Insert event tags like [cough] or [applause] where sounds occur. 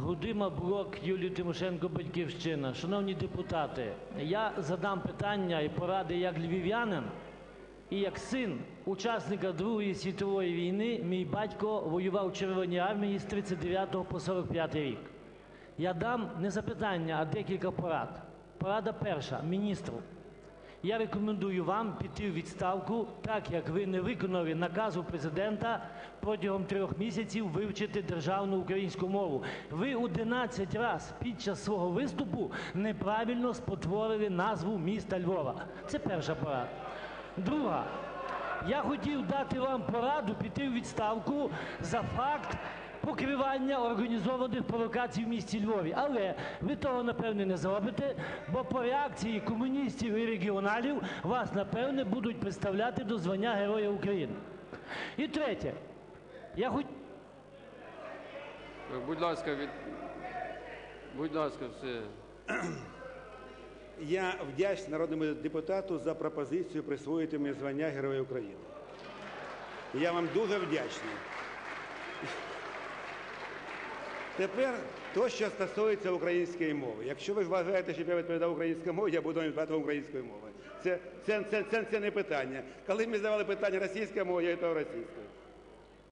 Гудима Брок, Юлій Тимошенко, Батьківщина. Шановні депутати, я задам питання і поради як львів'янин і як син учасника Другої світової війни. Мій батько воював в Червоній армії з 39 по 45 рік. Я дам не запитання, а декілька порад. Порада перша міністру. Я рекомендую вам піти в відставку, так як ви не виконали наказу президента протягом трьох місяців вивчити державну українську мову. Ви 11 разів під час свого виступу неправильно спотворили назву міста Львова. Це перша порада. Друга. Я хотів дати вам пораду піти в відставку за факт покривання організованих провокацій в місті Львові. Але ви того, напевне, не зробите, бо по реакції комуністів і регіоналів вас, напевне, будуть представляти до звання Героя України. І третє. Я хоч... Будь ласка, від... будь ласка, все. [clears throat] Я вдячний народному депутату за пропозицію присвоїти мені звання Героя України. Я вам дуже вдячний. Тепер то, що стосується української мови. Якщо ви вважаєте, що я відповідав українською мовою, я буду відповідати українською мовою. Це, це, це, це, це не питання. Коли ми задавали питання російською мовою, я відповідав російською.